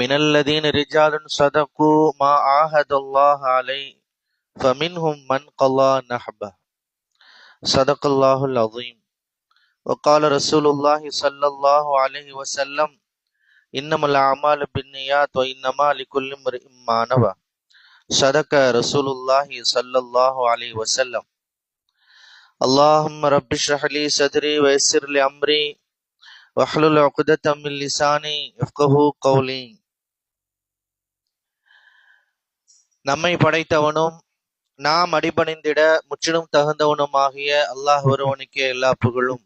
من الذين رجال صدقوا ما عاهد الله عليه فمنهم من قضى نحبه صدق الله العظيم وقال رسول الله صلى الله عليه وسلم إنما الأعمال بالنيات وإنما لكل امرئ ما نوى صدق رسول الله صلى الله عليه وسلم اللهم رب اشرح لي صدري ويسر لي أمري واحلل عقدة من لساني يفقه قولي நம்மை படைத்தவனும் நாம் அடிபணிந்திட முற்றிலும் தகுந்தவனுமாகிய அல்லாஹ் ஒருவனுக்கே எல்லா புகழும்.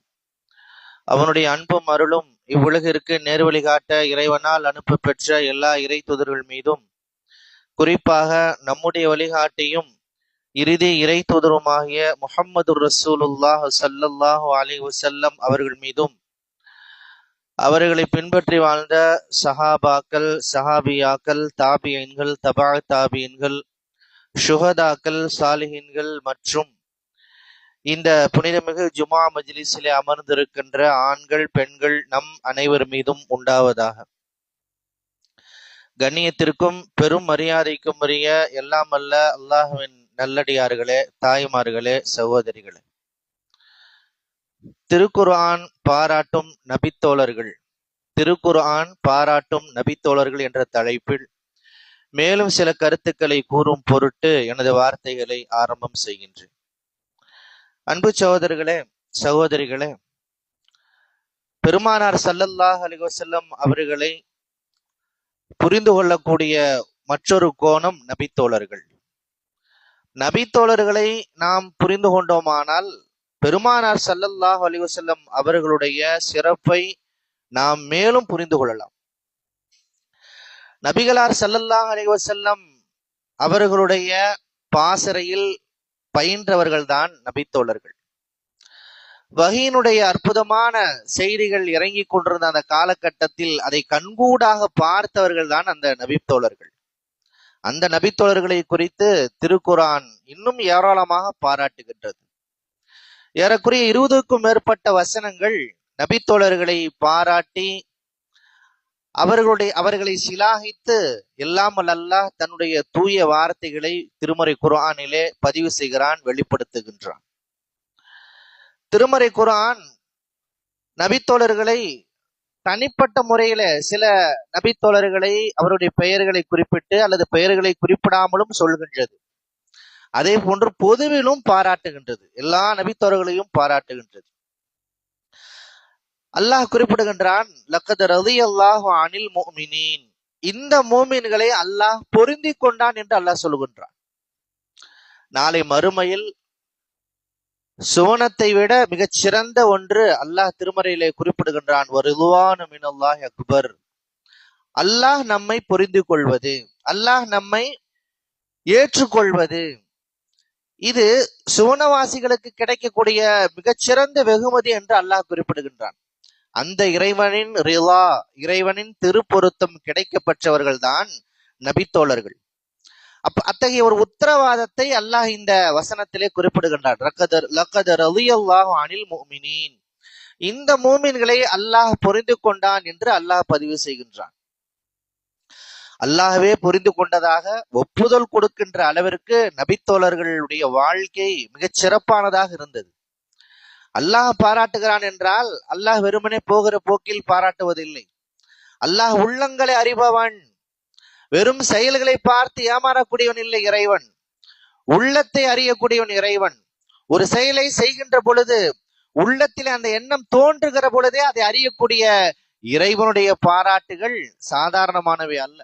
அவனுடைய அன்பும் அருளும் இவ்வுலகிற்கு நேர்வழி காட்ட இறைவனால் அனுப்ப பெற்ற எல்லா இறை தூதர்கள் மீதும் குறிப்பாக நம்முடைய வழிகாட்டியும் இறுதி இறை தூதருமாகிய முஹம்மது ரசூலுல்லாஹ் சல்லல்லாஹு அலி வசல்லம் அவர்கள் மீதும் அவர்களை பின்பற்றி வாழ்ந்த சஹாபாக்கள் சஹாபியாக்கள் தாபியன்கள் தபா தாபியன்கள் சுகதாக்கள் சாலிஹின்கள் மற்றும் இந்த புனிதமிகு ஜுமா மஜ்லிஸிலே அமர்ந்திருக்கின்ற ஆண்கள் பெண்கள் நம் அனைவர் மீதும் உண்டாவதாக. கண்ணியத்திற்கும் பெரும் மரியாதைக்கும் உரிய எல்லாம் அல்ல அல்லாஹுவின் நல்லடியார்களே தாய்மார்களே சகோதரிகளே. திருக்குர்ஆன் பாராட்டும் நபித்தோழர்கள். திருக்குர்ஆன் பாராட்டும் நபித்தோழர்கள் என்ற தலைப்பில் மேலும் சில கருத்துக்களை கூறும் பொருட்டு எனது வார்த்தைகளை ஆரம்பம் செய்கின்றேன். அன்பு சகோதரர்களே சகோதரிகளே பெருமானார் சல்லல்லாஹ் அலிவசல்லம் அவர்களை புரிந்து கொள்ளக்கூடிய மற்றொரு கோணம் நபித்தோழர்கள். நபித்தோழர்களை நாம் புரிந்து கொண்டோமானால் பெருமானார் சல்லல்லாஹ் அலிவசல்லம் அவர்களுடைய சிறப்பை நாம் மேலும் புரிந்து கொள்ளலாம். நபிகளார் சல்லல்லாஹ் அலிவசல்லம் அவர்களுடைய பாசறையில் பயின்றவர்கள்தான் நபித்தோழர்கள். வகையினுடைய அற்புதமான செய்திகள் இறங்கி கொண்டிருந்த அந்த காலகட்டத்தில் அதை கண்கூடாக பார்த்தவர்கள் தான் அந்த நபித்தோழர்கள். அந்த நபித்தோழர்களை குறித்து திருக்குரான் இன்னும் ஏராளமாக பாராட்டுகின்றது. ஏறக்குறைய இருபதுக்கும் மேற்பட்ட வசனங்கள் நபித்தோழர்களை பாராட்டி அவர்களுடைய அவர்களை சிலாகித்து எல்லாம் அல்லாஹ் தன்னுடைய தூய வார்த்தைகளை திருமறை குரானிலே பதிவு செய்கிறான் வெளிப்படுத்துகின்றான். திருமறை குரான் நபித்தோழர்களை தனிப்பட்ட முறையில சில நபித்தோழர்களை அவருடைய பெயர்களை குறிப்பிட்டு அல்லது பெயர்களை குறிப்பிடாமலும் சொல்கின்றது. அதே போன்று பொதுவிலும் பாராட்டுகின்றது. எல்லா நபித்தோழர்களையும் பாராட்டுகின்றது. அல்லாஹ் குறிப்பிடுகின்றான் லக்கத் ரதி அல்லாஹ் அனில் மோமினின் இந்த மோமின்களை அல்லாஹ் பொருந்தி கொண்டான் என்று அல்லாஹ் சொல்கின்றான். நாளை மறுமையில் சுவனத்தை விட மிகச் சிறந்த ஒன்று அல்லாஹ் திருமறையிலே குறிப்பிடுகின்றான் ஒரு இதுவான மினல்லாஹ் அக்பர். அல்லாஹ் நம்மை புரிந்து கொள்வது அல்லாஹ் நம்மை ஏற்றுக்கொள்வது இது சுவனவாசிகளுக்கு கிடைக்கக்கூடிய மிகச்சிறந்த வெகுமதி என்று அல்லாஹ் குறிப்பிடுகின்றான். அந்த இறைவனின் ரிலா இறைவனின் திருப்பொருத்தம் கிடைக்கப்பெற்றவர்கள்தான் நபித்தோழர்கள். அப்ப அத்தகைய ஒரு உத்தரவாதத்தை அல்லாஹ் இந்த வசனத்திலே குறிப்பிடுகின்றார் லக்கதர் லக்கதர் அலியல்லாஹ் அனில் மோமினின் இந்த மூமின்களை அல்லாஹ் புரிந்து கொண்டான் என்று அல்லாஹ் பதிவு செய்கின்றான். அல்லாஹவே புரிந்து கொண்டதாக ஒப்புதல் கொடுக்கின்ற அளவிற்கு நபித்தோழர்களுடைய வாழ்க்கை மிகச் சிறப்பானதாக இருந்தது. அல்லாஹ் பாராட்டுகிறான் என்றால் அல்லாஹ் வெறுமனே போகிற போக்கில் பாராட்டுவதில்லை. அல்லாஹ் உள்ளங்களை அறிபவன் வெறும் செயல்களை பார்த்து ஏமாறக்கூடியவன் இல்லை இறைவன். உள்ளத்தை அறியக்கூடியவன் இறைவன். ஒரு செயலை செய்கின்ற பொழுது உள்ளத்தில் அந்த எண்ணம் தோன்றுகிற பொழுதே அதை அறியக்கூடிய இறைவனுடைய பாராட்டுகள் சாதாரணமானவை அல்ல.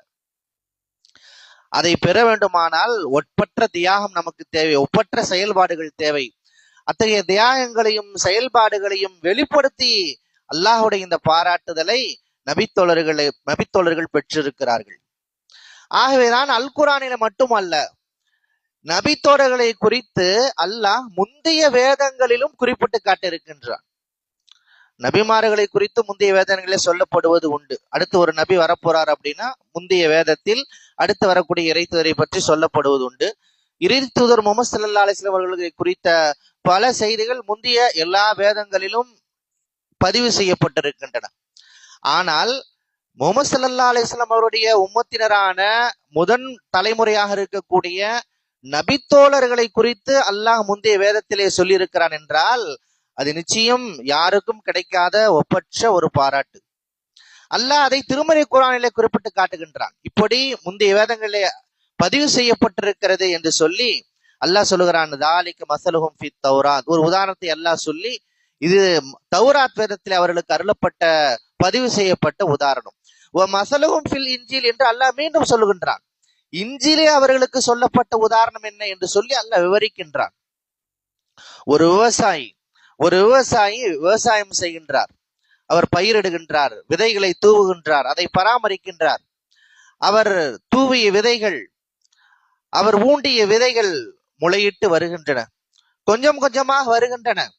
அதை பெற வேண்டுமானால் ஒப்பற்ற தியாகம் நமக்கு தேவை ஒப்பற்ற செயல்பாடுகள் தேவை. அத்தகைய தியாகங்களையும் செயல்பாடுகளையும் வெளிப்படுத்தி அல்லாஹுடைய இந்த பாராட்டுதலை நபித்தோழர்களை நபித்தோழர்கள் பெற்றிருக்கிறார்கள். ஆகவேதான் அல் குரானில மட்டுமல்ல நபித்தோழர்களை குறித்து அல்லாஹ் முந்தைய வேதங்களிலும் குறிப்பிட்டு காட்டியிருக்கின்றான். நபிமார்களை குறித்து முந்தைய வேதங்களே சொல்லப்படுவது உண்டு. அடுத்து ஒரு நபி வரப்போறார் அப்படின்னா முந்தைய வேதத்தில் அடுத்து வரக்கூடிய இறைத்துவரை பற்றி சொல்லப்படுவது உண்டு. இறைத்தூதர் முகமது சல்லா அலிஸ்லாம் அவர்களை குறித்த பல செய்திகள் முந்தைய எல்லா வேதங்களிலும் பதிவு செய்யப்பட்டிருக்கின்றன. ஆனால் முகமது சல்லா அலிஸ்லாம் அவருடைய உம்மத்தினரான முதன் தலைமுறையாக இருக்கக்கூடிய நபித்தோழர்களை குறித்து அல்லாஹ் முந்தைய வேதத்திலே சொல்லியிருக்கிறான் என்றால் அது நிச்சயம் யாருக்கும் கிடைக்காத ஒப்பற்ற ஒரு பாராட்டு. அல்லாஹ் அதை திருமறை குரானிலே குறிப்பிட்டு காட்டுகின்றான். இப்படி முந்தைய வேதங்களிலே பதிவு செய்யப்பட்டிருக்கிறது என்று சொல்லி அல்லாஹ் சொல்லுகிறான் தாலிக்கு மசலுகும் ஃபி தௌராத். ஒரு உதாரணத்தை அல்லாஹ் சொல்லி இது தௌராத் வேதத்தில் அவர்களுக்கு அருளப்பட்ட பதிவு செய்யப்பட்ட உதாரணம். ஓ மசலுகும் ஃபில் இஞ்சில் என்று அல்லாஹ் மீண்டும் சொல்லுகின்றான். இஞ்சிலே அவர்களுக்கு சொல்லப்பட்ட உதாரணம் என்ன என்று சொல்லி அல்லாஹ் விவரிக்கின்றான். ஒரு விவசாயி ஒரு விவசாயி விவசாயம் செய்கின்றார். அவர் பயிரிடுகின்றார் விதைகளை தூவுகின்றார் அதை பராமரிக்கின்றார். அவர் தூவிய விதைகள் அவர் ஊண்டிய விதைகள் முளையிட்டு வருகின்றன. கொஞ்சம் கொஞ்சமாக வருகின்றன.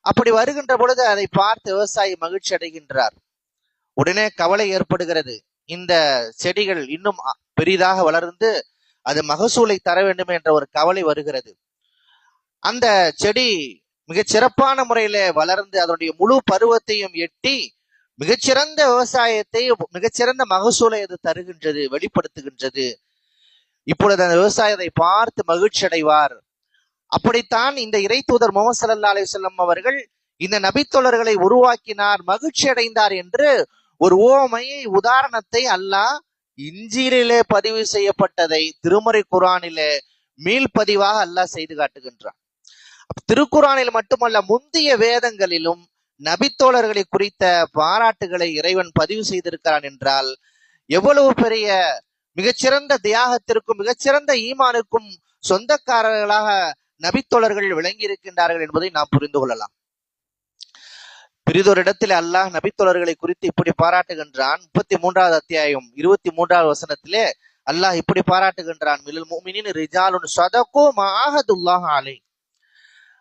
அப்படி வருகின்ற பொழுது அதை பார்த்து விவசாயி மகிழ்ச்சி அடைகின்றார். உடனே கவலை ஏற்படுகிறது. இந்த செடிகள் இன்னும் அ- பெரிதாக வளர்ந்து அது மகசூலை தர வேண்டும் என்ற ஒரு கவலை வருகிறது. அந்த செடி மிகச்சிறப்பான முறையில வளர்ந்து அதனுடைய முழு பருவத்தையும் எட்டி மிகச்சிறந்த விவசாயத்தை மிகச்சிறந்த மகசூலை அது தருகின்றது வெளிப்படுத்துகின்றது. இப்பொழுது அந்த விவசாயத்தை பார்த்து மகிழ்ச்சி அடைவார் அப்படித்தான் இந்த இறை தூதர் முகமது சல்லா அலிவல்லம் அவர்கள் இந்த நபித்தொழர்களை உருவாக்கினார் மகிழ்ச்சி அடைந்தார் என்று ஒரு ஓமையை உதாரணத்தை அல்லாஹ் இஞ்சியிலே பதிவு செய்யப்பட்டதை திருமறை குரானிலே மீள்பதிவாக அல்லாஹ் செய்து காட்டுகின்றான். திருக்குறானில் மட்டுமல்ல முந்தைய வேதங்களிலும் நபித்தோழர்களை குறித்த பாராட்டுகளை இறைவன் பதிவு செய்திருக்கிறான் என்றால் எவ்வளவு பெரிய மிகச்சிறந்த தியாகத்திற்கும் மிகச்சிறந்த ஈமானுக்கும் சொந்தக்காரர்களாக நபித்தோழர்கள் விளங்கி இருக்கின்றார்கள் என்பதை நாம் புரிந்து கொள்ளலாம். பிரிதொரு இடத்தில் அல்லாஹ் நபித்தோழர்களை குறித்து இப்படி பாராட்டுகின்றான். முப்பத்தி மூன்றாவது அத்தியாயம் இருபத்தி மூன்றாவது வசனத்திலே அல்லாஹ் இப்படி பாராட்டுகின்றான். மிலில் மூமினின் ரிஜாலுன் சதகோ மாஹதுல்லாஹ் அலை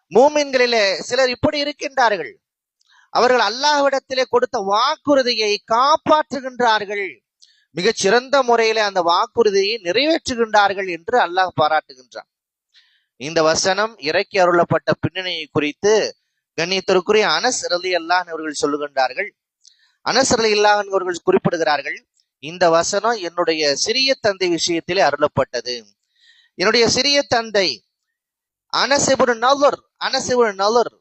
மூமின்களிலே சிலர் இப்படி இருக்கின்றார்கள். அவர்கள் அல்லாஹ்விடத்திலே கொடுத்த வாக்குறுதியை காப்பாற்றுகின்றார்கள். மிகச் சிறந்த முறையிலே அந்த வாக்குறுதியை நிறைவேற்றுகின்றார்கள் என்று அல்லாஹ் பாராட்டுகின்றான். இந்த வசனம் இறக்கி அருளப்பட்ட பின்னணியை குறித்து கண்ணியத்திற்குரிய அனஸ் ரலி அல்லாஹ் அவர்கள் சொல்லுகின்றார்கள். அனஸ் ரலி அல்லாஹ் அவர்கள் குறிப்பிடுகிறார்கள் இந்த வசனம் என்னுடைய சிறிய தந்தை விஷயத்திலே அருளப்பட்டது. என்னுடைய சிறிய தந்தை அனசிபுர் நவர் அனசிபுர் நலர்.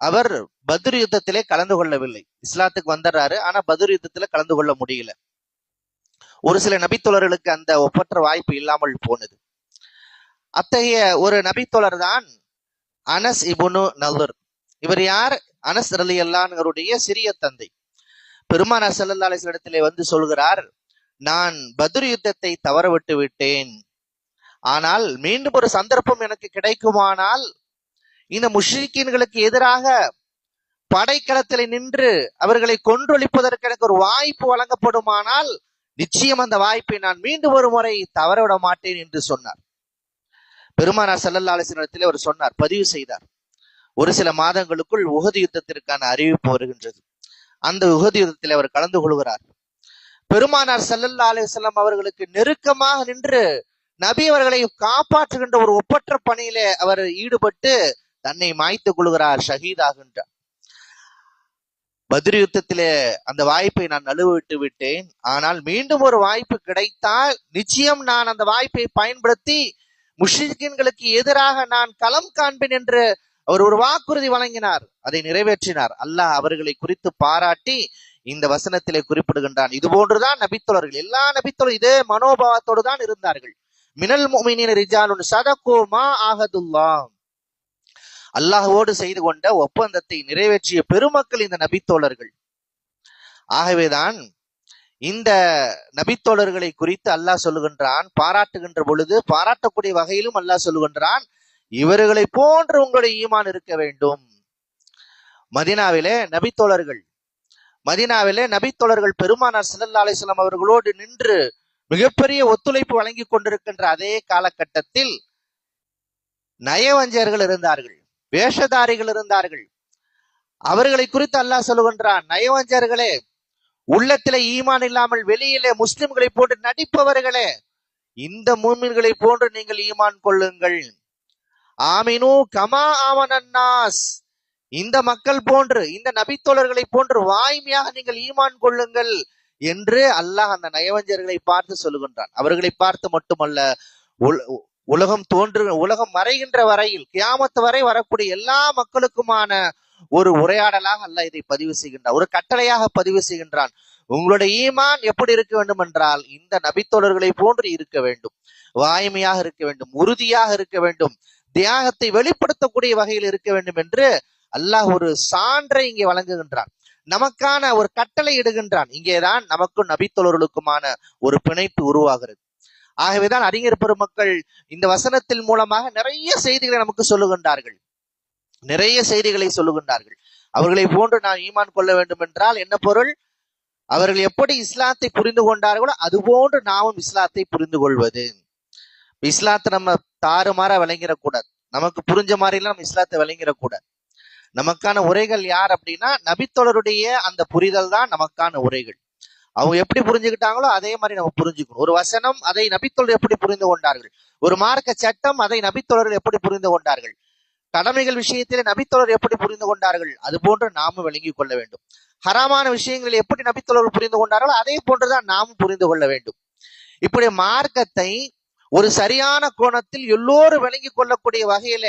அவர் பத்ர் யுத்தத்திலே கலந்து கொள்ளவில்லை. இஸ்லாத்துக்கு வந்துடுறாரு ஆனா பத்ர் யுத்தத்துல கலந்து கொள்ள முடியல. ஒரு சில நபித்தோழர்களுக்கு அந்த ஒப்பற்ற வாய்ப்பு இல்லாமல் போனது. அத்தகைய ஒரு நபித்தோழர் தான் அனஸ் இபுனு நலுர். இவர் யார்? அனஸ் அலி அல்லான்களுடைய சிறிய தந்தை. பெருமானார் ஸல்லல்லாஹு அலைஹி இடத்திலே வந்து சொல்கிறார் நான் பத்ர் யுத்தத்தை தவறவிட்டு விட்டேன். ஆனால் மீண்டும் ஒரு சந்தர்ப்பம் எனக்கு கிடைக்குமானால் இந்த முஷ்ரிக்கீன்களுக்கு எதிராக படைக்களத்தில் நின்று அவர்களை கொன்றொழிப்பதற்கு எனக்கு ஒரு வாய்ப்பு வழங்கப்படுமானால் நிச்சயம் அந்த வாய்ப்பை நான் மீண்டும் ஒரு முறை தவறவிட மாட்டேன் என்று சொன்னார். பெருமானார் ஸல்லல்லாஹு அவர் சொன்னார் பதிவு செய்தார். ஒரு சில மாதங்களுக்குள் உகது யுத்தத்திற்கான அறிவிப்பு வருகின்றது. அந்த உகது யுத்தத்தில் அவர் கலந்து கொள்கிறார். பெருமானார் ஸல்லல்லாஹு அலிசல்லாம் அவர்களுக்கு நெருக்கமாக நின்று நபி அவர்களை காப்பாற்றுகின்ற ஒரு ஒப்பற்ற பணியிலே அவர் ஈடுபட்டு தன்னை மாய்த்துக் கொள்கிறார் ஷஹீதாகின்றார். பத்ர் யுத்தத்திலே அந்த வாய்ப்பை நான் நழுவிட்டு விட்டேன். ஆனால் மீண்டும் ஒரு வாய்ப்பு கிடைத்தால் நிச்சயம் நான் அந்த வாய்ப்பை பயன்படுத்தி முஷிகின்களுக்கு எதிராக நான் களம் காண்பேன் என்று அவர் ஒரு வாக்குறுதி வழங்கினார். அதை நிறைவேற்றினார். அல்லாஹ் அவர்களை குறித்து பாராட்டி இந்த வசனத்திலே குறிப்பிடுகின்றான். இது போன்றுதான் நபித்தோழர்கள் எல்லா நபித்தோழர் இதே மனோபாவத்தோடு தான் இருந்தார்கள். மினல் முமினின் ரிஜாலுன் சதகோமா ஆகதுல்லாம் அல்லாஹோடு செய்து கொண்ட ஒப்பந்தத்தை நிறைவேற்றிய பெருமக்கள் இந்த நபித்தோழர்கள். ஆகவேதான் இந்த நபித்தோழர்களை குறித்து அல்லாஹ் சொல்லுகின்றான் பாராட்டுகின்ற பொழுது பாராட்டக்கூடிய வகையிலும் அல்லாஹ் சொல்லுகின்றான் இவர்களை போன்று உங்களுடைய ஈமான் இருக்க வேண்டும். மதினாவிலே நபித்தோழர்கள் மதினாவிலே நபித்தோழர்கள் பெருமானார் சிலல்லா அலிஸ்லாம் அவர்களோடு நின்று மிகப்பெரிய ஒத்துழைப்பு வழங்கி கொண்டிருக்கின்ற அதே காலகட்டத்தில் நயவஞ்சர்கள் இருந்தார்கள். வேஷதாரிகள் இருந்தார்கள். அவர்களை குறித்து அல்லாஹ் சொல்லுகின்றான் நயவஞ்சர்களே உள்ளத்திலே ஈமான் இல்லாமல் வெளியிலே முஸ்லிம்களை போட்டு நடிப்பவர்களே இந்த மூமின்களை போன்று நீங்கள் ஈமான் கொள்ளுங்கள். ஆமினு கமா ஆமனாஸ் இந்த மக்கள் போன்று இந்த நபித்தோழர்களை போன்று வாய்மையாக நீங்கள் ஈமான் கொள்ளுங்கள் என்று அல்லாஹ் அந்த நயவஞ்சர்களை பார்த்து சொல்லுகின்றான். அவர்களை பார்த்து மட்டுமல்ல உலகம் தோன்று உலகம் மறைகின்ற வரையில் கியாமத்து வரை வரக்கூடிய எல்லா மக்களுக்குமான ஒரு உரையாடலாக அல்ல இதை பதிவு செய்கின்றான் ஒரு கட்டளையாக பதிவு செய்கின்றான். உங்களுடைய ஈமான் எப்படி இருக்க வேண்டும் என்றால் இந்த நபித்தோழர்களை போன்று இருக்க வேண்டும். வாய்மையாக இருக்க வேண்டும் உறுதியாக இருக்க வேண்டும். தியாகத்தை வெளிப்படுத்தக்கூடிய வகையில் இருக்க வேண்டும் என்று அல்லாஹ் ஒரு சான்றை இங்கே வழங்குகின்றான். நமக்கான ஒரு கட்டளை இடுகின்றான். இங்கேதான் நமக்கும் நபித்தோழர்களுக்குமான ஒரு பிணைப்பு உருவாகிறது. ஆகவேதான் அறிஞர் பெருமக்கள் இந்த வசனத்தின் மூலமாக நிறைய செய்திகளை நமக்கு சொல்லுகின்றார்கள். நிறைய செய்திகளை சொல்லுகின்றார்கள். அவர்களை போன்று நாம் ஈமான் கொள்ள வேண்டும் என்றால் என்ன பொருள்? அவர்கள் எப்படி இஸ்லாத்தை புரிந்து கொண்டார்களோ அதுபோன்று நாமும் இஸ்லாத்தை புரிந்து கொள்வது. இஸ்லாத்தை நம்ம தாறுமாறா விளங்கிடக்கூடாது நமக்கு புரிஞ்ச மாதிரிலாம் நம்ம இஸ்லாத்தை விளங்கிடக்கூடாது நமக்கான உரைகள் யார் அப்படின்னா நபித்தொடருடைய அந்த புரிதல் தான் நமக்கான உரைகள். அவங்க எப்படி புரிஞ்சுக்கிட்டாங்களோ அதே மாதிரி நம்ம புரிஞ்சுக்கணும். ஒரு வசனம் அதை நபித்தொழர் எப்படி புரிந்து கொண்டார்கள்? ஒரு மார்க்க சட்டம் அதை நபித்தொழர்கள் எப்படி புரிந்து கொண்டார்கள்? கடமைகள் விஷயத்திலே நபித்தொழர் எப்படி புரிந்து கொண்டார்கள்? அது போன்று நாமும் விளங்கிக் கொள்ள வேண்டும். ஹராமான விஷயங்களில் எப்படி நபித்தோழர்கள் புரிந்து கொண்டார்களோ அதே போன்றுதான் நாமும் புரிந்து கொள்ள வேண்டும். இப்படி மார்க்கத்தை ஒரு சரியான கோணத்தில் எல்லோரும் விளங்கிக் கொள்ளக்கூடிய வகையில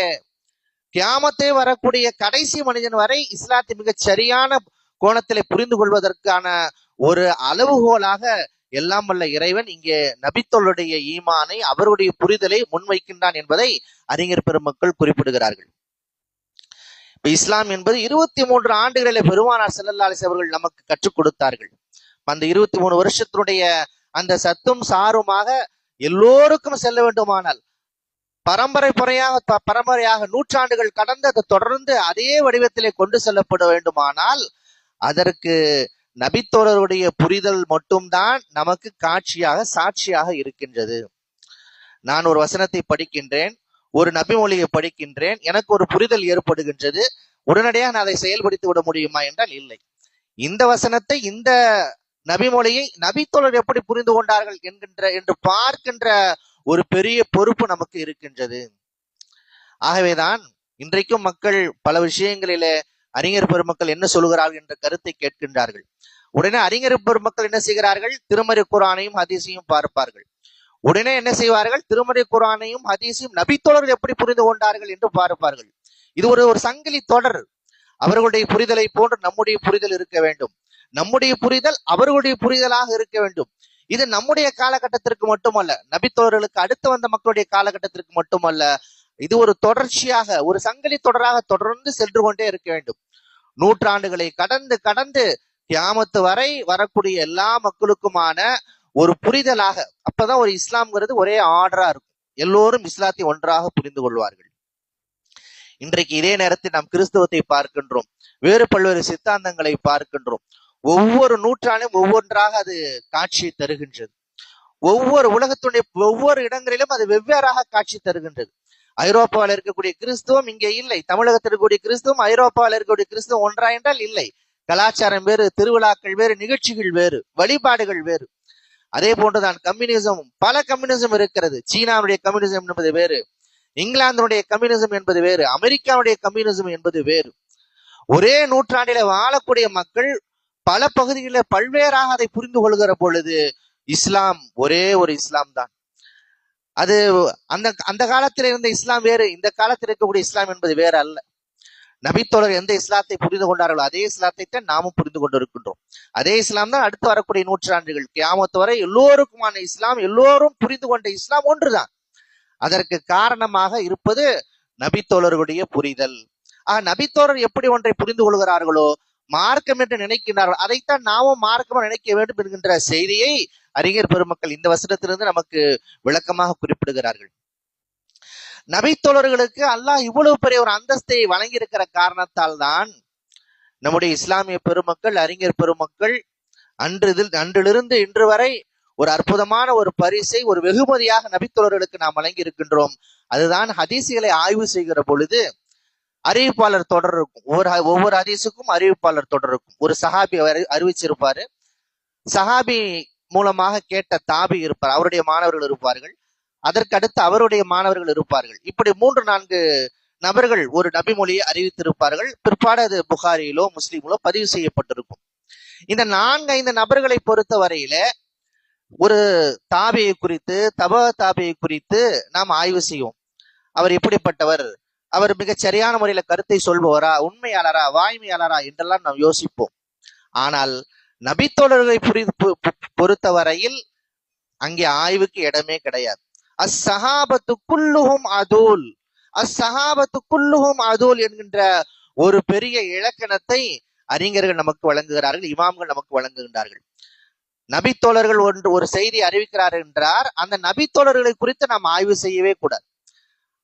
கியாமத்தை வரக்கூடிய கடைசி மனிதன் வரை இஸ்லாத்தை மிகச் சரியான கோணத்திலே புரிந்து கொள்வதற்கான ஒரு அளவுகோலாக எல்லாம் வல்ல இறைவன் இங்கே நபித்தோளுடைய ஈமானை அவருடைய புரிதலை முன்வைக்கின்றான் என்பதை அறிஞர் பெருமக்கள் குறிப்பிடுகிறார்கள். இப்ப இஸ்லாம் என்பது இருபத்தி மூன்று ஆண்டுகளிலே பெருமானார் செல்லல்லாலிஸ் அவர்கள் நமக்கு கற்றுக் கொடுத்தார்கள். அந்த இருபத்தி மூணு வருஷத்தினுடைய அந்த சத்தும் சாருமாக எல்லோருக்கும் செல்ல வேண்டுமானால் பரம்பரை முறையாக ப- பரம்பரையாக நூற்றாண்டுகள் கடந்து அது தொடர்ந்து அதே வடிவத்திலே கொண்டு செல்லப்பட வேண்டுமானால் அதற்கு நபித்தோழருடைய புரிதல் மட்டும்தான் நமக்கு காட்சியாக சாட்சியாக இருக்கின்றது. நான் ஒரு வசனத்தை படிக்கின்றேன் ஒரு நபிமொழியை படிக்கின்றேன் எனக்கு ஒரு புரிதல் ஏற்படுகின்றது உடனடியாக நான் அதை செயல்படுத்தி விட முடியுமா என்றால் இல்லை. இந்த வசனத்தை இந்த நபிமொழியை நபித்தோழர் எப்படி புரிந்து கொண்டார்கள் என்கின்ற என்று பார்க்கின்ற ஒரு பெரிய பொறுப்பு நமக்கு இருக்கின்றது. ஆகவேதான் இன்றைக்கும் மக்கள் பல விஷயங்களிலே அறிஞர் பெருமக்கள் என்ன சொல்கிறார்கள் என்ற கருத்தை கேட்கின்றார்கள். உடனே அறிஞர் பெருமக்கள் என்ன செய்கிறார்கள்? திருமறை குரானையும் ஹதீஸையும் பார்ப்பார்கள். உடனே என்ன செய்வார்கள்? திருமறை குரானையும் ஹதீஸையும் நபித்தோழர்கள் எப்படி புரிந்து கொண்டார்கள் என்று பார்ப்பார்கள். இது ஒரு ஒரு சங்கிலி தொடர். அவர்களுடைய புரிதலை போன்று நம்முடைய புரிதல் இருக்க வேண்டும். நம்முடைய புரிதல் அவர்களுடைய புரிதலாக இருக்க வேண்டும். இது நம்முடைய காலகட்டத்திற்கு மட்டுமல்ல நபித்தோழர்களுக்கு அடுத்து வந்த மக்களுடைய காலகட்டத்திற்கு மட்டுமல்ல இது ஒரு தொடர்ச்சியாக ஒரு சங்கிலி தொடராக தொடர்ந்து சென்று கொண்டே இருக்க வேண்டும். நூற்றாண்டுகளை கடந்து கடந்து கியாமத்து வரை வரக்கூடிய எல்லா மக்களுக்குமான ஒரு புரிதலாக அப்பதான் ஒரு இஸ்லாம்ங்கிறது ஒரே ஆர்டரா இருக்கும். எல்லோரும் இஸ்லாத்தை ஒன்றாக புரிந்து கொள்வார்கள். இன்றைக்கு இதே நேரத்தில் நாம் கிறிஸ்தவத்தை பார்க்கின்றோம். வேறு பல்வேறு சித்தாந்தங்களை பார்க்கின்றோம். ஒவ்வொரு நூற்றாண்டும் ஒவ்வொன்றாக அது காட்சி தருகின்றது. ஒவ்வொரு உலகத்துடைய ஒவ்வொரு இடங்களிலும் அது வெவ்வேறாக காட்சி தருகின்றது. ஐரோப்பாவில் இருக்கக்கூடிய கிறிஸ்துவம் இங்கே இல்லை. தமிழகத்தில் இருக்கக்கூடிய கிறிஸ்துவம் ஐரோப்பாவில் இருக்கக்கூடிய கிறிஸ்துவம் ஒன்றா என்றால் இல்லை. கலாச்சாரம் வேறு திருவிழாக்கள் வேறு நிகழ்ச்சிகள் வேறு வழிபாடுகள் வேறு. அதே போன்றுதான் கம்யூனிசம் பல கம்யூனிசம் இருக்கிறது. சீனாவுடைய கம்யூனிசம் என்பது வேறு இங்கிலாந்தினுடைய கம்யூனிசம் என்பது வேறு அமெரிக்காவுடைய கம்யூனிசம் என்பது வேறு. ஒரே நூற்றாண்டில வாழக்கூடிய மக்கள் பல பகுதிகளில் பல்வேறாக அதை புரிந்து கொள்கிற பொழுது இஸ்லாம் ஒரே ஒரு இஸ்லாம் தான் அது அந்த அந்த காலத்தில் இருந்த இஸ்லாம் வேறு இந்த காலத்தில் இருக்கக்கூடிய இஸ்லாம் என்பது வேறு அல்ல. நபித்தோழர் எந்த இஸ்லாத்தை புரிந்து கொண்டார்களோ அதே இஸ்லாத்தை தான் நாமும் புரிந்து கொண்டிருக்கின்றோம் அதே இஸ்லாம் தான் அடுத்து வரக்கூடிய நூற்றாண்டுகள். கியாமத்து வரை எல்லோருக்குமான இஸ்லாம் எல்லோரும் புரிந்து கொண்ட இஸ்லாம் ஒன்றுதான். அதற்கு காரணமாக இருப்பது நபித்தோழர்களுடைய புரிதல். ஆக நபித்தோழர் எப்படி ஒன்றை புரிந்து கொள்கிறார்களோ மார்க்கம் என்று நினைக்கின்றார்கள். அதைத்தான் நாமும் மார்க்கமாக நினைக்க வேண்டும் என்கின்ற செய்தியை அறிஞர் பெருமக்கள் இந்த வசனத்திலிருந்து நமக்கு விளக்கமாக குறிப்பிடுகிறார்கள். நபித்தோழர்களுக்கு அல்லாஹ் இவ்வளவு பெரிய ஒரு அந்தஸ்தை வழங்கி இருக்கிற காரணத்தால் தான் நம்முடைய இஸ்லாமிய பெருமக்கள் அறிஞர் பெருமக்கள் அன்று இதில் அன்றிலிருந்து இன்று வரை ஒரு அற்புதமான ஒரு பரிசை ஒரு வெகுமதியாக நபித்தோழர்களுக்கு நாம் வழங்கி இருக்கின்றோம் அதுதான் ஹதீசுகளை ஆய்வு செய்கிற பொழுது அறிவிப்பாளர் தொடர் இருக்கும். ஒவ்வொரு ஒவ்வொரு ஹதீஸுக்கும் அறிவிப்பாளர் தொடர் இருக்கும். ஒரு சஹாபி அறிவிச்சிருப்பாரு. சஹாபி மூலமாக கேட்ட தாபி இருப்பார். அவருடைய மாணவர்கள் இருப்பார்கள். அதற்கடுத்து அவருடைய மாணவர்கள் இருப்பார்கள். இப்படி மூன்று நான்கு நபர்கள் ஒரு நபி மொழியை அறிவித்திருப்பார்கள். பிற்பாடு அது புகாரியிலோ முஸ்லீமிலோ பதிவு செய்யப்பட்டிருக்கும். இந்த நான்கு ஐந்து நபர்களை பொறுத்த வரையில ஒரு தாபியை குறித்து தப தாபியை குறித்து நாம் ஆய்வு செய்வோம். அவர் எப்படிப்பட்டவர்? அவர் மிகச் சரியான முறையில கருத்தை சொல்பவரா உண்மையாளரா வாய்மையாளரா என்றெல்லாம் நாம் யோசிப்போம். ஆனால் நபித்தோழர்களை புரி பொறுத்தவரையில் அங்கே ஆய்வுக்கு இடமே கிடையாது. அஸ்ஸஹாபத்து குல்லுஹும் அதூல். அஸ்ஸஹாபத்து குல்லுஹும் அதூல் என்கின்ற ஒரு பெரிய இலக்கணத்தை அறிஞர்கள் நமக்கு வழங்குகிறார்கள் இமாம்கள் நமக்கு வழங்குகின்றார்கள். நபித்தோழர்கள் ஒன்று ஒரு செய்தி அறிவிக்கிறார் என்றார். அந்த நபித்தோழர்களை குறித்து நாம் ஆய்வு செய்யவே கூடாது.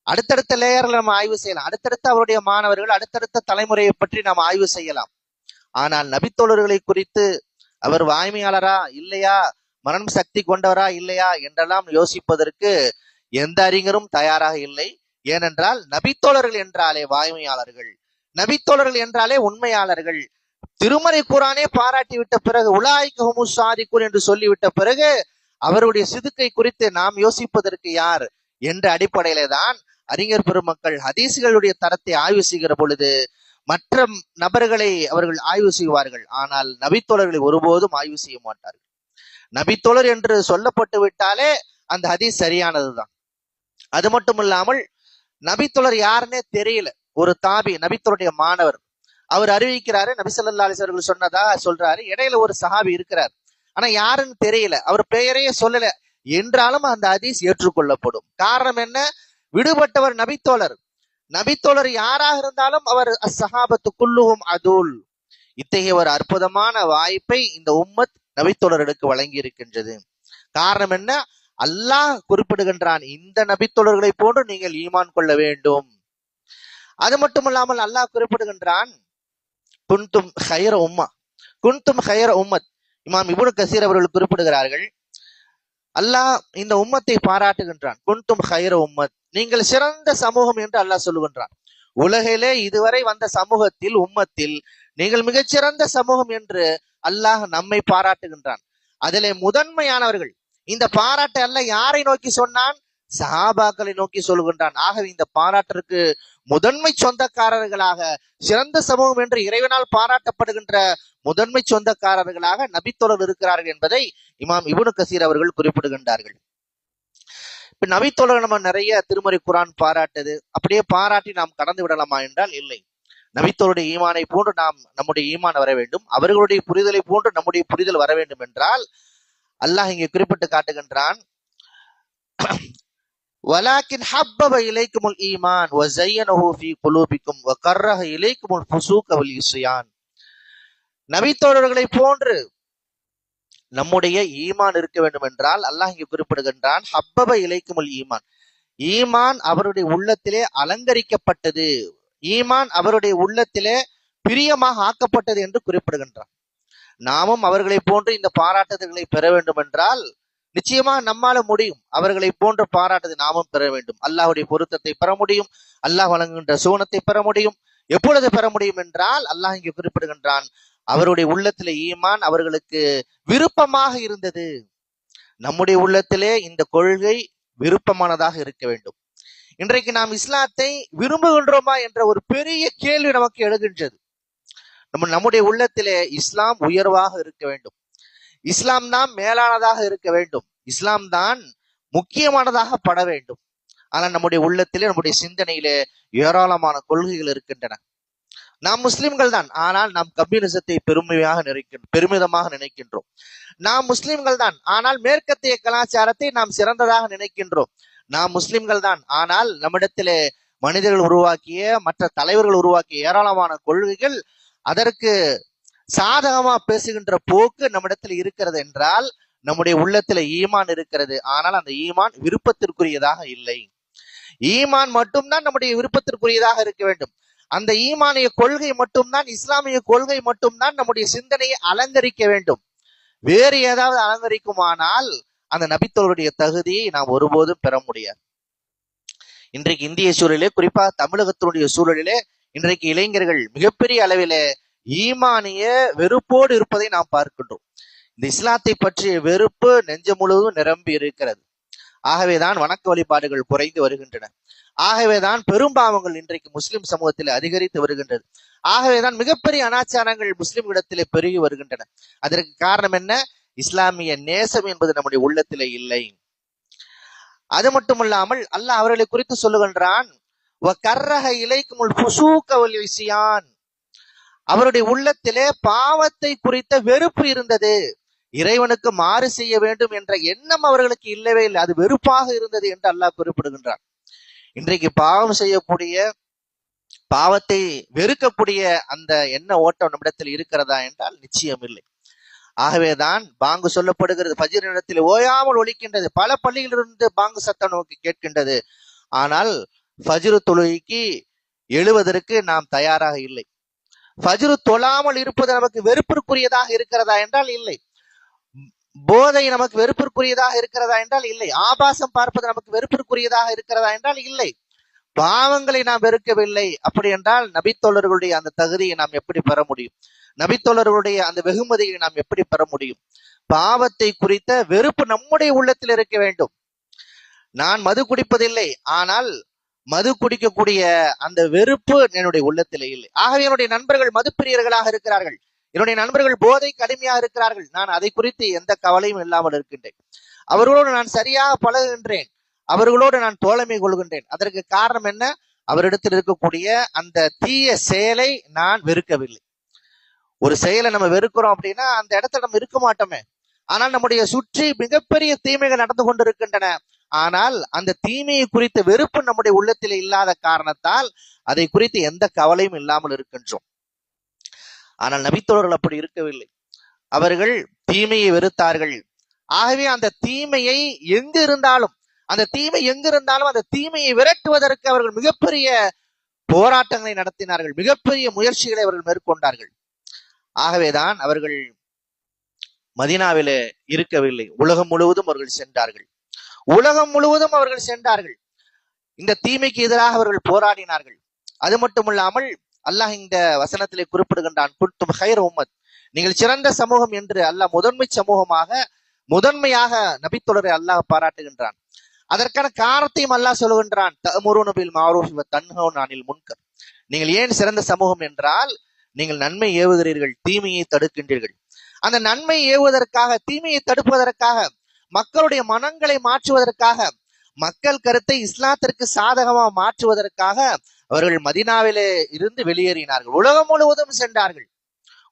அடுத்தடுத்த லேயர்ல நம்ம ஆய்வு செய்யலாம். அடுத்தடுத்த அவருடைய மாணவர்கள் அடுத்தடுத்த தலைமுறையை பற்றி நாம் ஆய்வு செய்யலாம். ஆனால் நபித்தோழர்களை குறித்து அவர் வாய்மையாளரா இல்லையா? மரணம் சக்தி கொண்டவரா இல்லையா? என்றெல்லாம் யோசிப்பதற்கு எந்த அறிஞரும் தயாராக இல்லை. ஏனென்றால் நபித்தோழர்கள் என்றாலே வாய்மையாளர்கள். நபித்தோழர்கள் என்றாலே உண்மையாளர்கள். திருமறை குரானே பாராட்டி விட்ட பிறகு உலாய்க்கு சாதிக்குன் என்று சொல்லிவிட்ட பிறகு அவருடைய சிதுக்கை குறித்து நாம் யோசிப்பதற்கு யார்? என்ற அடிப்படையில தான் அறிஞர் பெருமக்கள் ஹதீசுகளுடைய தரத்தை ஆய்வு செய்கிற பொழுது மற்ற நபர்களை அவர்கள் ஆய்வு செய்வார்கள். ஆனால் நபித்தோழர்களை ஒருபோதும் ஆய்வு செய்ய மாட்டார்கள். நபித்தோழர் என்று சொல்லப்பட்டு விட்டாலே அந்த ஹதீஸ் சரியானதுதான். அது மட்டும் இல்லாமல் நபித்தோழர் யாருன்னே தெரியல. ஒரு தாபி நபித்தோருடைய மாணவர் அவர் அறிவிக்கிறாரு நபி அலிசவர்கள் சொன்னதா சொல்றாரு. இடையில ஒரு சஹாபி இருக்கிறார். ஆனா யாருன்னு தெரியல. அவர் பெயரையே சொல்லல. என்றாலும் அந்த ஹதீஸ் ஏற்றுக்கொள்ளப்படும். காரணம் என்ன? விடுபட்டவர் நபித்தோழர். நபித்தோழர் யாராக இருந்தாலும் அவர் அஸ்ஸஹாபத்து அதுல். இத்தகைய ஒரு அற்புதமான வாய்ப்பை இந்த உம்மத் நபித்தோழர்களுக்கு வழங்கி இருக்கின்றது காரணம் என்ன? அல்லாஹ் குறிப்பிடுகின்றான் இந்த நபித்தோழர்களை போன்று நீங்கள் ஈமான் கொள்ள வேண்டும். அது மட்டுமல்லாமல் அல்லாஹ் குறிப்பிடுகின்றான் குன்தும் ஹைர உம்மா குன்தும் ஹைர உம்மத். இமாம் இப்னு கசீர் அவர்கள் குறிப்பிடுகிறார்கள் அல்லாஹ் இந்த உம்மத்தை பாராட்டுகின்றான். குண்டும் ஹைர உம்மத். நீங்கள் சிறந்த சமூகம் என்று அல்லாஹ் சொல்லுகின்றான். உலகிலே இதுவரை வந்த சமூகத்தில் உம்மத்தில் நீங்கள் மிகச்சிறந்த சமூகம் என்று அல்லாஹ் நம்மை பாராட்டுகின்றான். அதிலே முதன்மையானவர்கள். இந்த பாராட்டை அல்ல யாரை நோக்கி சொன்னான்? சஹாபாக்களை நோக்கி சொல்கின்றான் ஆகவே இந்த பாராட்டிற்கு முதன்மை சொந்தக்காரர்களாக சிறந்த சமூகம் என்று இறைவனால் பாராட்டப்படுகின்ற முதன்மை சொந்தக்காரர்களாக நபித்தோழர் இருக்கிறார்கள் என்பதை இமாம் இபுனு கசீர் அவர்கள் குறிப்பிடுகின்றார்கள். இப்ப நபித்தோழர் நம்ம நிறைய திருமறை குரான் பாராட்டுது. அப்படியே பாராட்டி நாம் கடந்து விடலாமா என்றால் இல்லை. நபித்தோருடைய ஈமானை போன்று நாம் நம்முடைய ஈமான் வர வேண்டும். அவர்களுடைய புரிதலை போன்று நம்முடைய புரிதல் வர வேண்டும் என்றால் அல்லாஹ் இங்கே குறிப்பிட்டு காட்டுகின்றான் வலாக்கின் ஹப்பப இலைக்குமுல் ஈமான் வஸையனஹு ஃபீ குலூபிக்கும் வகர்ரஹ இலைக்குமுல் ஃபுசூக வல் இஸ்யான் நபித்தோழர்களை போன்று நம்முடைய ஈமான் இருக்க வேண்டும் என்றால் அல்லாஹ் இங்கே குறிப்பிடுகின்றான் ஹப்பப இலைக்குமுல் ஈமான். ஈமான் அவருடைய உள்ளத்திலே அலங்கரிக்கப்பட்டது. ஈமான் அவருடைய உள்ளத்திலே பிரியமாக ஆக்கப்பட்டது என்று குறிப்பிடுகின்றான். நாமும் அவர்களை போன்று இந்த பாராட்டுதல்களை பெற வேண்டும் என்றால் நிச்சயமா நம்மால முடியும். அவர்களை போன்ற பாராட்டுதை நாமும் பெற வேண்டும். அல்லாஹுடைய பொருத்தத்தை பெற முடியும். அல்லாஹ் வழங்குகின்ற சூனத்தை பெற முடியும். எப்பொழுது பெற முடியும் என்றால் அல்லாஹ் இங்கு குறிப்பிடுகின்றான். அவருடைய உள்ளத்திலே ஈமான் அவர்களுக்கு விருப்பமாக இருந்தது. நம்முடைய உள்ளத்திலே இந்த கொள்கை விருப்பமானதாக இருக்க வேண்டும். இன்றைக்கு நாம் இஸ்லாத்தை விரும்புகின்றோமா என்ற ஒரு பெரிய கேள்வி நமக்கு எழுகின்றது. நம்ம நம்முடைய உள்ளத்திலே இஸ்லாம் உயர்வாக இருக்க வேண்டும். இஸ்லாம் தான் மேலானதாக இருக்க வேண்டும். இஸ்லாம் தான் முக்கியமானதாக பட வேண்டும். ஆனால் நம்முடைய உள்ளத்திலே நம்முடைய சிந்தனையிலே ஏராளமான கொள்கைகள் இருக்கின்றன. நாம் முஸ்லிம்கள் தான். ஆனால் நாம் கம்யூனிசத்தை பெருமையாக நினைக்கின்ற பெருமிதமாக நினைக்கின்றோம். நாம் முஸ்லிம்கள் தான். ஆனால் மேற்கத்திய கலாச்சாரத்தை நாம் சிறந்ததாக நினைக்கின்றோம். நாம் முஸ்லிம்கள் தான். ஆனால் நம்மிடத்திலே மனிதர்கள் உருவாக்கிய மற்ற தலைவர்கள் உருவாக்கிய ஏராளமான கொள்கைகள் அதற்கு சாதகமா பேசுகின்ற போக்கு நம்மிடத்தில் இருக்கிறது என்றால் நம்முடைய உள்ளத்துல ஈமான் இருக்கிறது. ஆனால் அந்த ஈமான் விருப்பத்திற்குரியதாக இல்லை. ஈமான் மட்டும்தான் நம்முடைய விருப்பத்திற்குரியதாக இருக்க வேண்டும். அந்த ஈமானிய கொள்கை மட்டும்தான் இஸ்லாமிய கொள்கை மட்டும்தான் நம்முடைய சிந்தனையை அலங்கரிக்க வேண்டும். வேறு ஏதாவது அலங்கரிக்குமானால் அந்த நபித்தோருடைய தகுதியை நாம் ஒருபோதும் பெற முடியாது. இன்றைக்கு இந்திய சூழலிலே குறிப்பாக தமிழகத்தினுடைய சூழலிலே இன்றைக்கு இளைஞர்கள் மிகப்பெரிய அளவிலே ஈமானிய வெறுப்போடு இருப்பதை நாம் பார்க்கின்றோம். இந்த இஸ்லாத்தை பற்றிய வெறுப்பு நெஞ்சம் முழுவதும் நிரம்பி இருக்கிறது. ஆகவேதான் வணக்க வழிபாடுகள் குறைந்து வருகின்றன. ஆகவேதான் பெரும்பாவங்கள் இன்றைக்கு முஸ்லிம் சமூகத்தில் அதிகரித்து வருகின்றது. ஆகவேதான் மிகப்பெரிய அனாச்சாரங்கள் முஸ்லிம் இடத்திலே பெருகி வருகின்றன. அதற்கு காரணம் என்ன? இஸ்லாமிய நேசம் என்பது நம்முடைய உள்ளத்திலே இல்லை. அது மட்டுமல்லாமல் அல்லாஹ் அவர்களை குறித்து சொல்லுகின்றான் அவருடைய உள்ளத்திலே பாவத்தை குறித்த வெறுப்பு இருந்தது. இறைவனுக்கு மாறு செய்ய வேண்டும் என்ற எண்ணம் அவர்களுக்கு இல்லவே இல்லை. அது வெறுப்பாக இருந்தது என்று அல்லாஹ் குறிப்பிடுகின்றான். இன்றைக்கு பாவம் செய்யக்கூடிய பாவத்தை வெறுக்கக்கூடிய அந்த எண்ண ஓட்டம் நம்மிடத்தில் இருக்கிறதா என்றால் நிச்சயம் இல்லை. ஆகவேதான் பாங்கு சொல்லப்படுகிறது பஜிர் இடத்தில் ஓயாமல் ஒழிக்கின்றது. பல பள்ளியிலிருந்து பாங்கு சத்தம் நோக்கி கேட்கின்றது. ஆனால் ஃபஜ்ரு தொழுகைக்கு எழுவதற்கு நாம் தயாராக இல்லை. ஃபஜ்ரு தொழாமல் இருப்பது நமக்கு வெறுப்பிற்குரியதாக இருக்கிறதா என்றால் இல்லை. போதை நமக்கு வெறுப்பிற்குரியதாக இருக்கிறதா என்றால் இல்லை. ஆபாசம் பார்ப்பது நமக்கு வெறுப்பிற்குரியதாக இருக்கிறதா என்றால் இல்லை. பாவங்களை நாம் வெறுக்கவில்லை அப்படி என்றால் நபித்தோழர்களுடைய அந்த தகுதியை நாம் எப்படி பெற முடியும்? நபித்தோழர்களுடைய அந்த வெகுமதியை நாம் எப்படி பெற முடியும்? பாவத்தை குறித்த வெறுப்பு நம்முடைய உள்ளத்தில் இருக்க வேண்டும். நான் மது குடிப்பதில்லை. ஆனால் மது குடிக்கக்கூடிய அந்த வெறுப்பு என்னுடைய உள்ளத்திலே இல்லை. ஆகவே என்னுடைய நண்பர்கள் மதுப்பிரியர்களாக இருக்கிறார்கள். என்னுடைய நண்பர்கள் போதை கடுமையாக இருக்கிறார்கள். நான் அதை குறித்து எந்த கவலையும் இல்லாமல் இருக்கின்றேன். அவர்களோடு நான் சரியாக பழகுகின்றேன். அவர்களோடு நான் தோழமை கொள்கின்றேன். அதற்கு காரணம் என்ன? அவரிடத்தில் இருக்கக்கூடிய அந்த தீய செயலை நான் வெறுக்கவில்லை. ஒரு செயலை நம்ம வெறுக்கிறோம் அப்படின்னா அந்த இடத்துல நம்ம இருக்க மாட்டோமே. ஆனால் நம்முடைய சுற்றி மிகப்பெரிய தீமைகள் நடந்து கொண்டிருக்கின்றன. ஆனால் அந்த தீமையை குறித்த வெறுப்பு நம்முடைய உள்ளத்தில் இல்லாத காரணத்தால் அதை குறித்து எந்த கவலையும் இல்லாமல் இருக்கின்றோம். ஆனால் நபித்தோழர்கள் அப்படி இருக்கவில்லை. அவர்கள் தீமையை வெறுத்தார்கள். ஆகவே அந்த தீமையை எங்கு இருந்தாலும் அந்த தீமை எங்கு இருந்தாலும் அந்த தீமையை விரட்டுவதற்கு அவர்கள் மிகப்பெரிய போராட்டங்களை நடத்தினார்கள். மிகப்பெரிய முயற்சிகளை அவர்கள் மேற்கொண்டார்கள். ஆகவேதான் அவர்கள் மதினாவில இருக்கவில்லை. உலகம் முழுவதும் அவர்கள் சென்றார்கள். உலகம் முழுவதும் அவர்கள் சென்றார்கள். இந்த தீமைக்கு எதிராக அவர்கள் போராடினார்கள். அது மட்டுமல்லாமல் அல்லாஹ் இந்த வசனத்திலே குறிப்பிடுகின்றான் குட்டும் ஹைர் உம்மத். நீங்கள் சிறந்த சமூகம் என்று அல்லாஹ் முதன்மை சமூகமாக முதன்மையாக நபித்தொடரை அல்லாஹ் பாராட்டுகின்றான். அதற்கான காரணத்தையும் அல்லாஹ் சொல்லுகின்றான் தமுருனபில் மாரூஃப் தன்ஹோன் அனில் முன்கர். நீங்கள் ஏன் சிறந்த சமூகம் என்றால் நீங்கள் நன்மை ஏவுகிறீர்கள் தீமையை தடுக்கின்றீர்கள். அந்த நன்மை ஏவுவதற்காக தீமையை தடுப்பதற்காக மக்களுடைய மனங்களை மாற்றுவதற்காக மக்கள் கருத்தை இஸ்லாத்திற்கு சாதகமாக மாற்றுவதற்காக அவர்கள் மதினாவிலே இருந்து வெளியேறினார்கள். உலகம் முழுவதும் சென்றார்கள்.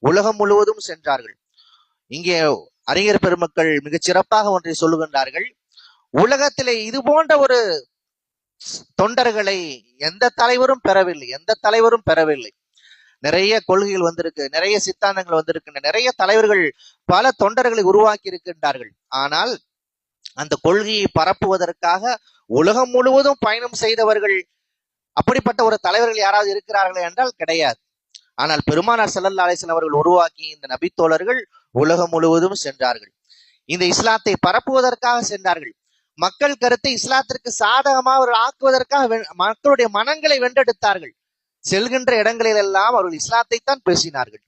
உலகம் முழுவதும் சென்றார்கள். இங்கே அறிஞர் பெருமக்கள் மிகச் சிறப்பாக ஒன்றை சொல்லுகின்றார்கள். உலகத்திலே இது போன்ற ஒரு தொண்டர்களை எந்த தலைவரும் பெறவில்லை எந்த தலைவரும் பெறவில்லை. நிறைய கொள்கைகள் வந்திருக்கு நிறைய சித்தாந்தங்கள் வந்திருக்கின்றன. நிறைய தலைவர்கள் பல தொண்டர்களை உருவாக்கி இருக்கின்றார்கள் ஆனால் அந்த கொள்கையை பரப்புவதற்காக உலகம் முழுவதும் பயணம் செய்தவர்கள் அப்படிப்பட்ட ஒரு தலைவர்கள் யாராவது இருக்கிறார்களே என்றால் கிடையாது. ஆனால் பெருமானார் செல்லல்லா அலிசன் அவர்கள் உருவாக்கி இந்த நபித்தோழர்கள் உலகம் முழுவதும் சென்றார்கள். இந்த இஸ்லாத்தை பரப்புவதற்காக சென்றார்கள். மக்கள் கருத்தை இஸ்லாத்திற்கு சாதகமாக அவர்கள் ஆக்குவதற்காக மக்களுடைய மனங்களை வென்றெடுத்தார்கள். செல்கின்ற இடங்களில் எல்லாம் அவர்கள் இஸ்லாத்தை தான் பேசினார்கள்.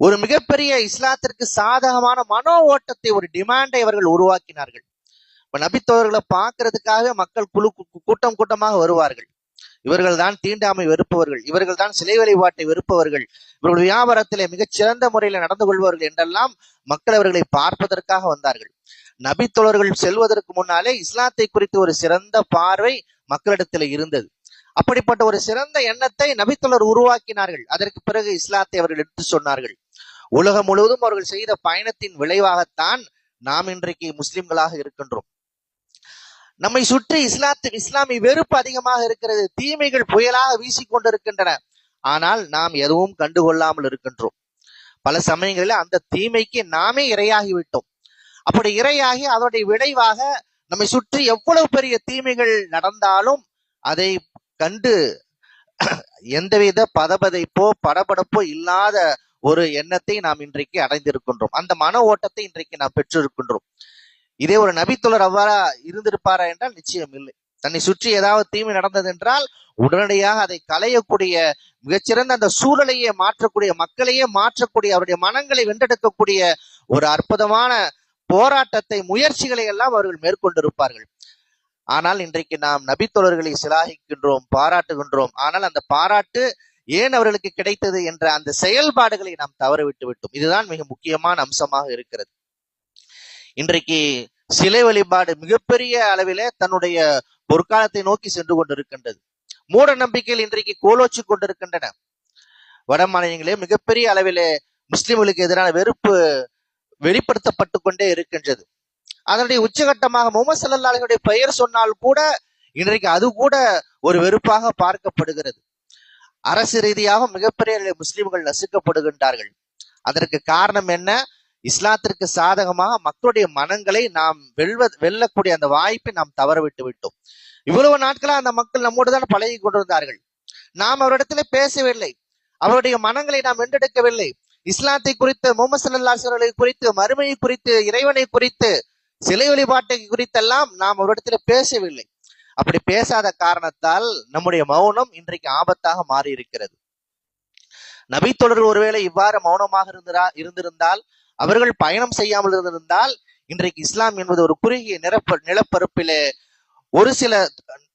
ஒரு மிகப்பெரிய இஸ்லாத்திற்கு சாதகமான மனோ ஓட்டத்தை ஒரு டிமாண்டை அவர்கள் உருவாக்கினார்கள். இப்ப நபித்தோழர்களை பார்க்கறதுக்காக மக்கள் குழு கூட்டம் கூட்டமாக வருவார்கள். இவர்கள் தான் தீண்டாமை வெறுப்பவர்கள் இவர்கள் தான் சிலை வழிபாட்டை வெறுப்பவர்கள் இவர்கள் வியாபாரத்திலே மிகச் சிறந்த முறையில் நடந்து கொள்வார்கள் என்றெல்லாம் மக்கள் அவர்களை பார்ப்பதற்காக வந்தார்கள். நபித்தோழர்கள் செல்வதற்கு முன்னாலே இஸ்லாத்தை குறித்து ஒரு சிறந்த பார்வை மக்களிடத்தில் இருந்தது. அப்படிப்பட்ட ஒரு சிறந்த எண்ணத்தை நபித்தோழர் உருவாக்கினார்கள். அதற்கு பிறகு இஸ்லாத்தை அவர்கள் எடுத்து சொன்னார்கள். உலகம் முழுவதும் அவர்கள் செய்த பயணத்தின் விளைவாகத்தான் நாம் இன்றைக்கு முஸ்லிம்களாக இருக்கின்றோம். நம்மை சுற்றி இஸ்லாத்து இஸ்லாமிய வெறுப்பு அதிகமாக இருக்கிறது. தீமைகள் புயலாக வீசிக்கொண்டிருக்கின்றன ஆனால் நாம் எதுவும் கண்டுகொள்ளாமல் இருக்கின்றோம். பல சமயங்களில் அந்த தீமைக்கு நாமே இரையாகி விட்டோம் அப்படி இரையாகி அதனுடைய விளைவாக நம்மை சுற்றி எவ்வளவு பெரிய தீமைகள் நடந்தாலும் அதை கண்டு எந்தவித பதபதைப்போ படபடப்போ இல்லாத ஒரு எண்ணத்தை நாம் இன்றைக்கு அடைந்திருக்கின்றோம். அந்த மன ஓட்டத்தை இன்றைக்கு நாம் பெற்றிருக்கின்றோம். இதே ஒரு நபித்தொழர் அவ்வாறா இருந்திருப்பாரா என்றால் நிச்சயம் இல்லை. தன்னை சுற்றி ஏதாவது தீமை நடந்தது என்றால் உடனடியாக அதை களையக்கூடிய மிகச்சிறந்த அந்த சூழலையே மாற்றக்கூடிய மக்களையே மாற்றக்கூடிய அவருடைய மனங்களை வென்றெடுக்கக்கூடிய ஒரு அற்புதமான போராட்டத்தை முயற்சிகளை எல்லாம் அவர்கள் மேற்கொண்டிருப்பார்கள். ஆனால் இன்றைக்கு நாம் நபித்தோழர்களை சிலாகிக்கின்றோம் பாராட்டுகின்றோம். ஆனால் அந்த பாராட்டு ஏன் அவர்களுக்கு கிடைத்தது என்ற அந்த செயல்பாடுகளை நாம் தவறவிட்டு விட்டோம். இதுதான் மிக முக்கியமான அம்சமாக இருக்கிறது. இன்றைக்கு சிலை வழிபாடு மிகப்பெரிய அளவிலே தன்னுடைய பொற்காலத்தை நோக்கி சென்று கொண்டிருக்கின்றது. மூட நம்பிக்கைகள் இன்றைக்கு கோலோச்சு கொண்டிருக்கின்றன. வட மாநிலங்களே மிகப்பெரிய அளவிலே முஸ்லிம்களுக்கு எதிரான வெறுப்பு வெளிப்படுத்தப்பட்டு கொண்டே இருக்கின்றது. அதனுடைய உச்சகட்டமாக முகமது சல்லாஹுடைய பெயர் சொன்னால் கூட இன்றைக்கு அது கூட ஒரு வெறுப்பாக பார்க்கப்படுகிறது. அரசு ரீதியாக மிகப்பெரிய முஸ்லிம்கள் நசுக்கப்படுகின்றார்கள். அதற்கு காரணம் என்ன? இஸ்லாத்திற்கு சாதகமாக மக்களுடைய மனங்களை நாம் வெல்வ வெல்லக்கூடிய அந்த வாய்ப்பை நாம் தவறவிட்டு விட்டோம். இவ்வளவு நாட்களா அந்த மக்கள் நம்மோடு தான் பழகி கொண்டிருந்தார்கள். நாம் அவரிடத்துல பேசவில்லை. அவருடைய மனங்களை நாம் வென்றெடுக்கவில்லை. இஸ்லாத்தை குறித்து முகமது சல்லாஹர்களை குறித்து மறுமையை குறித்து இறைவனை குறித்து சிலை வழிபாட்டை குறித்தெல்லாம் நாம் அவரிடத்தில் பேசவில்லை. அப்படி பேசாத காரணத்தால் நம்முடைய மௌனம் இன்றைக்கு ஆபத்தாக மாறி இருக்கிறது தொடர் ஒருவேளை இவ்வாறு மௌனமாக இருந்திரா இருந்திருந்தால் அவர்கள் பயணம் செய்யாமல் இருந்திருந்தால் இன்றைக்கு இஸ்லாம் என்பது ஒரு குறுகிய நிரப்ப நிலப்பரப்பிலே ஒரு சில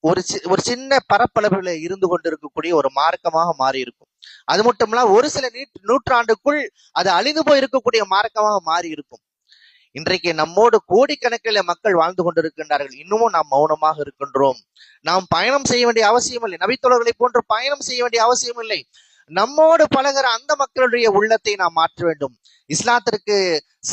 ஒரு ஒரு சின்ன பரப்பளவில் இருந்து கொண்டிருக்கக்கூடிய ஒரு மார்க்கமாக மாறி இருக்கும் அது மட்டும் இல்லாம ஒரு சில நூற்றாண்டுக்குள் அது அழிந்து போயிருக்கக்கூடிய மார்க்கமாக மாறி இருக்கும் இன்றைக்கு நம்மோடு கோடிக்கணக்கில் மக்கள் வாழ்ந்து கொண்டிருக்கின்றார்கள். இன்னமும் நாம் மௌனமாக இருக்கின்றோம். நாம் பயணம் செய்ய வேண்டிய அவசியம் இல்லை. நபித்தோழர்களை போன்று பயணம் செய்ய வேண்டிய அவசியம் இல்லை. நம்மோடு பழகிற அந்த மக்களுடைய உள்ளத்தை நாம் மாற்ற வேண்டும். இஸ்லாத்திற்கு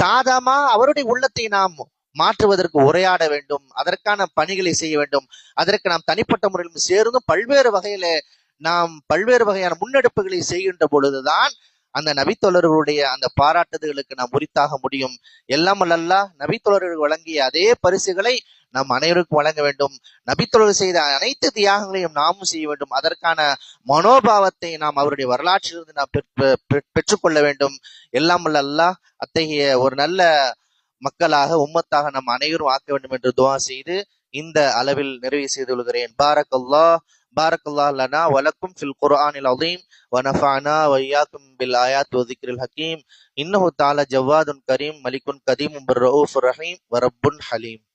சாதமா அவருடைய உள்ளத்தை நாம் மாற்றுவதற்கு உரையாட வேண்டும். அதற்கான பணிகளை செய்ய வேண்டும். அதற்கு நாம் தனிப்பட்ட முறையிலும் சேர்ந்தும் பல்வேறு வகையில நாம் பல்வேறு வகையான முன்னெடுப்புகளை செய்கின்ற பொழுதுதான் அந்த நபித்தொழர்களுடைய அந்த பாராட்டுதல்களுக்கு நாம் உரித்தாக முடியும். எல்லாம் அல்லல்லா நபித்தொழர்கள் வழங்கிய அதே பரிசுகளை நாம் அனைவருக்கும் வழங்க வேண்டும். நபித்தொழர் செய்த அனைத்து தியாகங்களையும் நாமும் செய்ய வேண்டும். அதற்கான மனோபாவத்தை நாம் அவருடைய வரலாற்றிலிருந்து நாம் பெற்றுக்கொள்ள வேண்டும். எல்லாம் அல்ல அத்தகைய ஒரு நல்ல மக்களாக உம்மத்தாக நம் அனைவரும் ஆக்க வேண்டும் என்று துவா செய்து இந்த அளவில் நிறைவு செய்து கொள்கிறேன். பாரக் அல்லாஹ் بارك الله لنا ولكم في القرآن العظيم ونفعنا وإياكم بالآيات وذكر الحكيم. إنه تعالى جواد كريم ملك قديم بالرؤوف الرحيم ورب حليم.